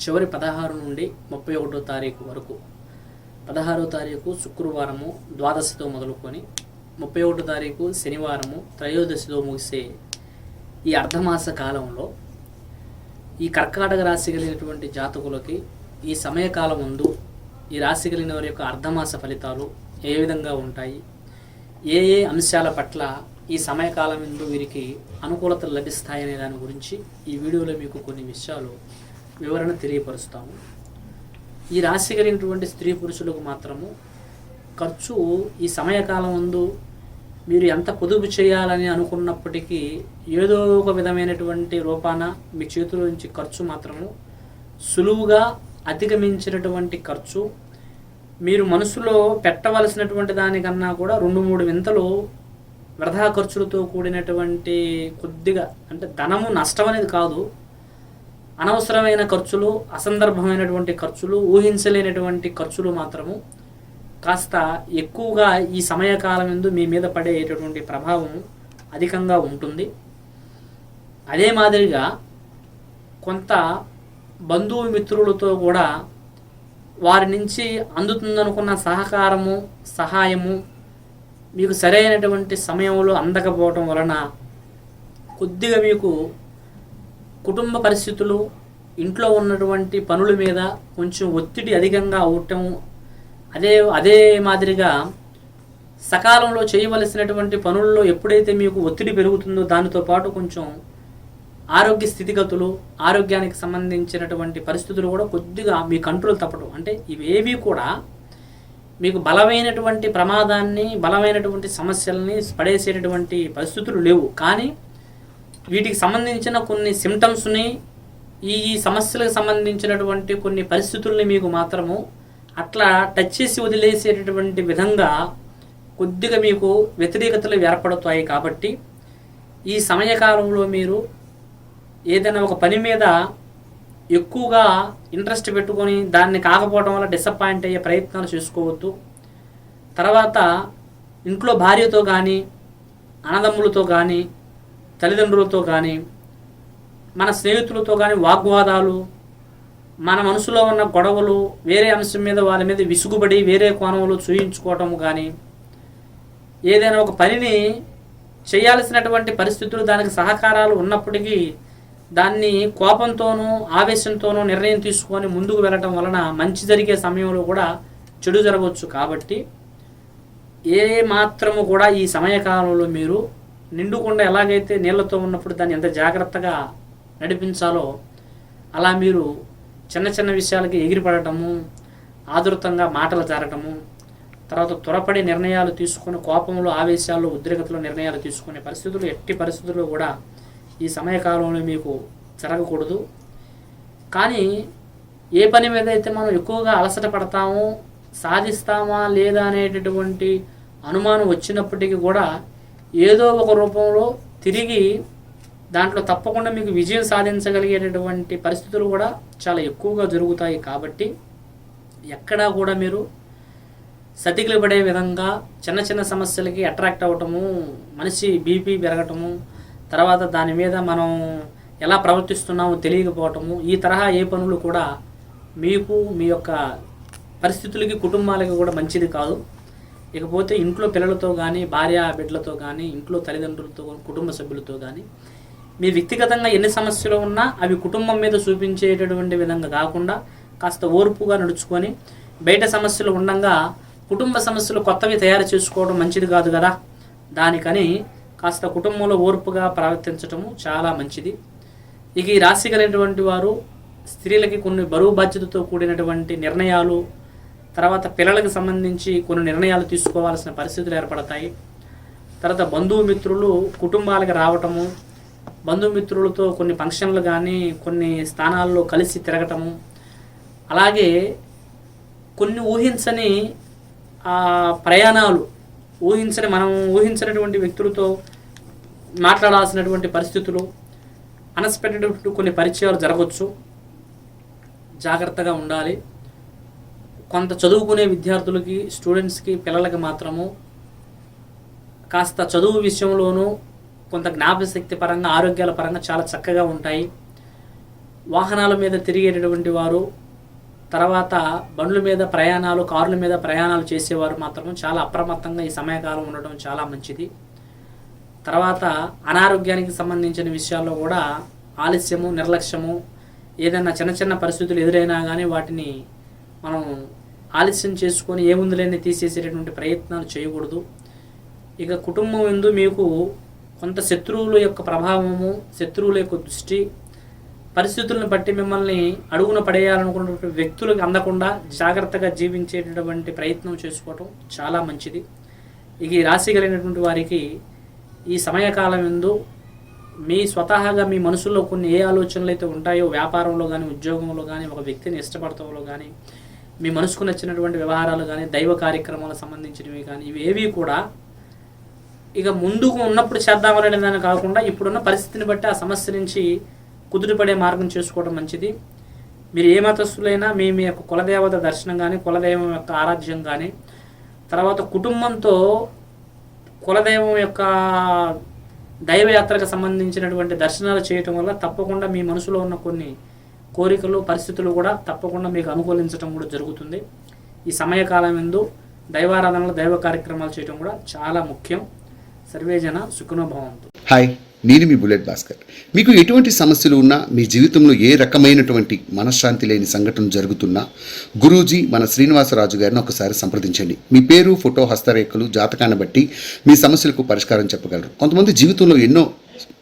చివరి పదహారు నుండి ముప్పై ఒకటో తారీఖు వరకు. పదహారో తారీఖు శుక్రవారము ద్వాదశితో మొదలుకొని ముప్పై ఒకటో తారీఖు శనివారము త్రయోదశితో ముగిసే ఈ అర్ధమాస కాలంలో ఈ కర్కాటక రాశి కలిగినటువంటి జాతకులకి ఈ సమయకాలం ముందు ఈ రాశి కలిగిన వారి యొక్క అర్ధమాస ఫలితాలు ఏ విధంగా ఉంటాయి? ఏ ఏ అంశాల పట్ల ఈ సమయకాలం ముందు వీరికి అనుకూలతలు లభిస్తాయనే దాని గురించి ఈ వీడియోలో మీకు కొన్ని విషయాలు వివరణ తెలియపరుస్తాము. ఈ రాశి కలిగినటువంటి స్త్రీ పురుషులకు మాత్రము ఖర్చు ఈ సమయకాలం ముందు మీరు ఎంత పొదుపు చేయాలని అనుకున్నప్పటికీ ఏదో ఒక విధమైనటువంటి రూపాన మీ చేతిలో నుంచి ఖర్చు మాత్రము సులువుగా అధిగమించినటువంటి ఖర్చు మీరు మనసులో పెట్టవలసినటువంటి దానికన్నా కూడా రెండు మూడు వింతలు వృధా ఖర్చులతో కూడినటువంటి కొద్దిగా అంటే ధనము నష్టం అనేది కాదు. అనవసరమైన ఖర్చులు అసందర్భమైనటువంటి ఖర్చులు ఊహించలేనటువంటి ఖర్చులు మాత్రము కాస్త ఎక్కువగా ఈ సమయకాలం ఎందు మీ మీద పడేటటువంటి ప్రభావం అధికంగా ఉంటుంది. అదే మాదిరిగా కొంత బంధువు మిత్రులతో కూడా వారి నుంచి అందుతుందనుకున్న సహకారము సహాయము మీకు సరైనటువంటి సమయంలో అందకపోవటం వలన కొద్దిగా మీకు కుటుంబ పరిస్థితులు ఇంట్లో ఉన్నటువంటి పనుల మీద కొంచెం ఒత్తిడి అధికంగా అవటం అదే అదే మాదిరిగా సకాలంలో చేయవలసినటువంటి పనుల్లో ఎప్పుడైతే మీకు ఒత్తిడి పెరుగుతుందో దానితో పాటు కొంచెం ఆరోగ్య స్థితిగతులు ఆరోగ్యానికి సంబంధించినటువంటి పరిస్థితులు కూడా కొద్దిగా మీ కంట్రోల్ తప్పడం. అంటే ఇవేవి కూడా మీకు బలమైనటువంటి ప్రమాదాన్ని బలమైనటువంటి సమస్యల్ని పడేసేటటువంటి పరిస్థితులు లేవు. కానీ వీటికి సంబంధించిన కొన్ని సిమ్టమ్స్ని ఈ సమస్యలకు సంబంధించినటువంటి కొన్ని పరిస్థితుల్ని మీకు మాత్రము అట్లా టచ్ చేసి వదిలేసేటటువంటి విధంగా కొద్దిగా మీకు వ్యతిరేకతలు ఏర్పడుతాయి కాబట్టి ఈ సమయకాలంలో మీరు ఏదైనా ఒక పని మీద ఎక్కువగా ఇంట్రెస్ట్ పెట్టుకొని దాన్ని కాకపోవడం వల్ల డిసప్పాయింట్ అయ్యే ప్రయత్నాలు చేసుకోవద్దు. తర్వాత ఇంట్లో భార్యతో కానీ అన్నదమ్ములతో కానీ తల్లిదండ్రులతో కానీ మన స్నేహితులతో కానీ వాగ్వాదాలు మన మనసులో ఉన్న గొడవలు వేరే అంశం మీద వాళ్ళ మీద విసుగుబడి వేరే కోణంలో చూయించుకోవటం కానీ ఏదైనా ఒక పనిని చేయాల్సినటువంటి పరిస్థితులు దానికి సహకారాలు ఉన్నప్పటికీ దాన్ని కోపంతోనూ ఆవేశంతోనూ నిర్ణయం తీసుకొని ముందుకు వెళ్ళటం వలన మంచి జరిగే సమయంలో కూడా చెడు జరగవచ్చు కాబట్టి ఏ మాత్రము కూడా ఈ సమయకాలంలో మీరు నిండుకుండా ఎలాగైతే నీళ్ళతో ఉన్నప్పుడు దాన్ని ఎంత జాగ్రత్తగా నడిపించాలో అలా మీరు చిన్న చిన్న విషయాలకి ఎగిరిపడటము ఆదుర్తంగా మాటలు జారటము తర్వాత త్వరపడి నిర్ణయాలు తీసుకుని కోపంలో ఆవేశాల్లో ఉద్రిగతలో నిర్ణయాలు తీసుకునే పరిస్థితులు ఎట్టి పరిస్థితుల్లో కూడా ఈ సమయకాలంలో మీకు జరగకూడదు. కానీ ఏ పని మీద అయితే మనం ఎక్కువగా అలసట పడతామో సాధిస్తామా లేదా అనేటటువంటి అనుమానం వచ్చినప్పటికీ కూడా ఏదో ఒక రూపంలో తిరిగి దాంట్లో తప్పకుండా మీకు విజయం సాధించగలిగేటటువంటి పరిస్థితులు కూడా చాలా ఎక్కువగా జరుగుతాయి కాబట్టి ఎక్కడా కూడా మీరు సతికిలు పడే విధంగా చిన్న చిన్న సమస్యలకి అట్రాక్ట్ అవ్వటము మనిషి బీపీ పెరగటము తర్వాత దాని మీద మనం ఎలా ప్రవర్తిస్తున్నామో తెలియకపోవటము ఈ తరహా ఏ పనులు కూడా మీకు మీ యొక్క పరిస్థితులకి కుటుంబాలకి కూడా మంచిది కాదు. ఇకపోతే ఇంట్లో పిల్లలతో కానీ భార్య బిడ్డలతో కానీ ఇంట్లో తల్లిదండ్రులతో కుటుంబ సభ్యులతో కానీ మీ వ్యక్తిగతంగా ఎన్ని సమస్యలు ఉన్నా అవి కుటుంబం మీద చూపించేటటువంటి విధంగా కాకుండా కాస్త ఓర్పుగా నడుచుకొని బయట సమస్యలు ఉండగా కుటుంబ సమస్యలు కొత్తవి తయారు చేసుకోవడం మంచిది కాదు కదా. దానికని కాస్త కుటుంబంలో ఓర్పుగా ప్రవర్తించటము చాలా మంచిది. ఇక ఈ రాశి కలిగినటువంటి వారు స్త్రీలకి కొన్ని బరువు బాధ్యతతో కూడినటువంటి నిర్ణయాలు తర్వాత పిల్లలకు సంబంధించి కొన్ని నిర్ణయాలు తీసుకోవాల్సిన పరిస్థితులు ఏర్పడతాయి. తర్వాత బంధుమిత్రులు కుటుంబాలకు రావటము బంధుమిత్రులతో కొన్ని ఫంక్షన్లు కానీ కొన్ని స్థానాల్లో కలిసి తిరగటము అలాగే కొన్ని ఊహించని ప్రయాణాలు ఊహించని మనం ఊహించినటువంటి వ్యక్తులతో మాట్లాడాల్సినటువంటి పరిస్థితులు అన్ఎక్స్పెక్టెడ్ కొన్ని పరిచయాలు జరగవచ్చు జాగ్రత్తగా ఉండాలి. కొంత చదువుకునే విద్యార్థులకి స్టూడెంట్స్కి పిల్లలకి మాత్రము కాస్త చదువు విషయంలోనూ కొంత జ్ఞాపశక్తి పరంగా ఆరోగ్యాల పరంగా చాలా చక్కగా ఉంటాయి. వాహనాల మీద తిరిగేటటువంటి వారు తర్వాత బండ్ల మీద ప్రయాణాలు కార్ల మీద ప్రయాణాలు చేసేవారు మాత్రం చాలా అప్రమత్తంగా ఈ సమయకాలం ఉండడం చాలా మంచిది. తర్వాత అనారోగ్యానికి సంబంధించిన విషయాల్లో కూడా ఆలస్యము నిర్లక్ష్యము ఏదైనా చిన్న చిన్న పరిస్థితులు ఎదురైనా కానీ వాటిని మనం ఆలస్యం చేసుకొని ఏముందులేని తీసేసేటటువంటి ప్రయత్నాలు చేయకూడదు. ఇక కుటుంబం ఎందు మీకు కొంత శత్రువుల యొక్క ప్రభావము శత్రువుల యొక్క దృష్టి పరిస్థితులను బట్టి మిమ్మల్ని అడుగున పడేయాలనుకున్నటువంటి వ్యక్తులకు అందకుండా జాగ్రత్తగా జీవించేటటువంటి ప్రయత్నం చేసుకోవటం చాలా మంచిది. ఇక ఈ రాశి కలిగినటువంటి వారికి ఈ సమయకాలం ఎందు మీ స్వతహాగా మీ మనసులో కొన్ని ఏ ఆలోచనలు అయితే ఉంటాయో వ్యాపారంలో కానీ ఉద్యోగంలో కానీ ఒక వ్యక్తిని ఇష్టపడటంలో కానీ మీ మనసుకు నచ్చినటువంటి వ్యవహారాలు కానీ దైవ కార్యక్రమాలకు సంబంధించినవి కానీ ఇవి ఏవి కూడా ఇక ముందుకు ఉన్నప్పుడు చేద్దామనే దాన్ని కాకుండా ఇప్పుడున్న పరిస్థితిని బట్టి ఆ సమస్య నుంచి కుదురుపడే మార్గం చేసుకోవడం మంచిది. మీరు ఏ మతస్థులైనా మీ మీ యొక్క కులదేవత దర్శనం కానీ కులదైవం యొక్క ఆరాధ్యం కానీ తర్వాత కుటుంబంతో కులదైవం యొక్క దైవయాత్రకు సంబంధించినటువంటి దర్శనాలు చేయటం వల్ల తప్పకుండా మీ మనసులో ఉన్న కొన్ని కోరికలు పరిస్థితులు కూడా తప్పకుండా మీకు అనుకూలించడం కూడా జరుగుతుంది. ఈ సమయకాలం ఎందు దైవారాధనలు దైవ కార్యక్రమాలు చేయడం కూడా చాలా ముఖ్యం. సర్వేజన సుఖనుభవంతు హాయ్ నేను మీ బుల్లెట్ భాస్కర్. మీకు ఎటువంటి సమస్యలు ఉన్నా మీ జీవితంలో ఏ రకమైనటువంటి మనశ్శాంతి లేని సంఘటన జరుగుతున్నా గురూజీ మన శ్రీనివాసరాజు గారిని ఒకసారి సంప్రదించండి. మీ పేరు ఫోటో హస్తరేఖలు జాతకాన్ని బట్టి మీ సమస్యలకు పరిష్కారం చెప్పగలరు. కొంతమంది జీవితంలో ఎన్నో